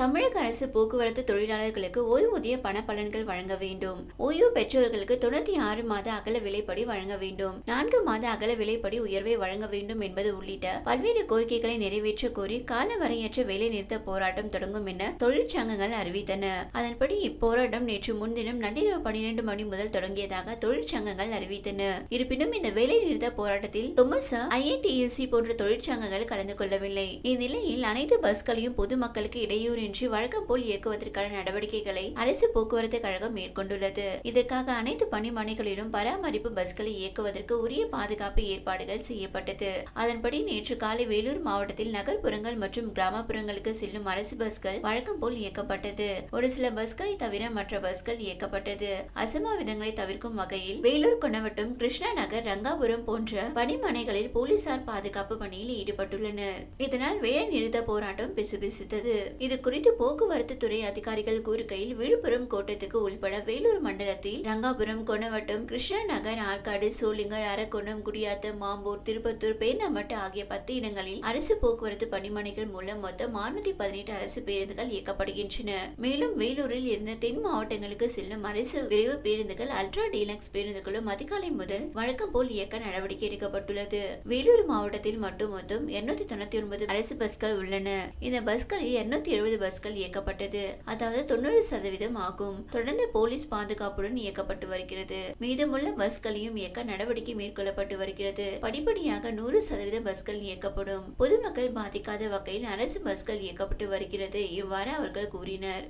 தமிழக அரசு போக்குவரத்து தொழிலாளர்களுக்கு ஓய்வூதிய பண பலன்கள் வழங்க வேண்டும். ஓய்வு பெற்றோர்களுக்கு தொண்ணூத்தி ஆறு மாத அகல விலைப்படி வழங்க வேண்டும். நான்கு மாத அகல விலைப்படி உயர்வை வழங்க வேண்டும் என்பது உள்ளிட்ட பல்வேறு கோரிக்கைகளை நிறைவேற்ற கோரி காலவரையற்ற வேலை நிறுத்த போராட்டம் தொடங்கும் என தொழிற்சங்கங்கள் அறிவித்தன. அதன்படி இப்போராட்டம் நேற்று முன்தினம் நள்ளிரவு பன்னிரண்டு மணி முதல் தொடங்கியதாக தொழிற்சங்கங்கள் அறிவித்தன. இருப்பினும் இந்த வேலை நிறுத்த போராட்டத்தில் தொமசா ஐஎன்டியூசி போன்ற தொழிற்சங்கங்கள் கலந்து கொள்ளவில்லை. இந்நிலையில் அனைத்து பஸ்களையும் பொதுமக்களுக்கு இடையூறின்றி வழக்கம் போல் இயக்குவதற்கான நடவடிக்கைகளை அரசு போக்குவரத்து கழகம் மேற்கொண்டுள்ளது. இதற்காக அனைத்து பணிமனைகளிலும் பராமரிப்பு பஸ்களை இயக்குவதற்கு உரிய பாதுகாப்பு ஏற்பாடுகள் செய்யப்பட்டது. அதன்படி நேற்று காலை வேலூர் மாவட்டத்தில் நகர்ப்புறங்கள் மற்றும் கிராமப்புறங்களுக்கு செல்லும் அரசு பஸ்கள் வழக்கம் போல் இயக்கப்பட்டது. ஒரு சில பஸ்களை தவிர மற்ற பஸ்கள் இயக்கப்பட்டது. அசம்பாவிதங்களை தவிர்க்கும் வகையில் வேலூர் கொணவட்டம் கிருஷ்ணா நகர் ரங்காபுரம் போன்ற பணிமனைகளில் போலீசார் பாதுகாப்பு பணியில் ஈடுபட்டுள்ளனர். இதனால் வேலை நிறுத்த போராட்டம் பிசுபிசுத்தது. இது குறித்து போக்குவரத்து துறை அதிகாரிகள் கூறுகையில் விழுப்புரம் கோட்டத்துக்கு உள்பட வேலூர் மண்டலத்தில் ரங்காபுரம் கொணவட்டம் கிருஷ்ணா நகர் ஆற்காடு சோளிங்கர் அரக்கோணம் குடியாத்தம் மாம்பூர் திருப்பத்தூர் பேர்ணமட்டு ஆகிய பத்து இடங்களில் அரசு போக்குவரத்து பணிமனைகள் மூலம் மொத்தம் 618 பதினெட்டு அரசு பேருந்துகள் இயக்கப்படுகின்றன. மேலும் வேலூரில் இருந்த தென் மாவட்டங்களுக்கு செல்லும் அரசு விரைவு பேருந்துகள் அல்ட்ரா டீலக்ஸ் பேருந்துகளும் அதிகாலை முதல் வழக்கம் போல் இயக்க நடவடிக்கை எடுக்கப்பட்டுள்ளது. வேலூர் மாவட்டத்தில் மட்டும் மொத்தம் 299 தொண்ணூத்தி ஒன்பது அரசு பஸ்கள் உள்ளன. இந்த பஸ்களில் 270 எழுபது பஸ்கள் இயக்கப்பட்டது. அதாவது தொண்ணூறு சதவீதம் ஆகும். தொடர்ந்து போலீஸ் பாதுகாப்புடன் இயக்கப்பட்டு வருகிறது. மீதமுள்ள பஸ்களையும் இயக்க நடவடிக்கை மேற்கொள்ளப்பட்டு வருகிறது. படிப்படியாக நூறு சதவீத பஸ்கள் இயக்கப்படும். பொதுமக்கள் பாதிக்காத வகையில் அரசு பஸ்கள் இயக்கப்பட்டு வருகிறது. இவ்வாறு அவர்கள் கூறினர்.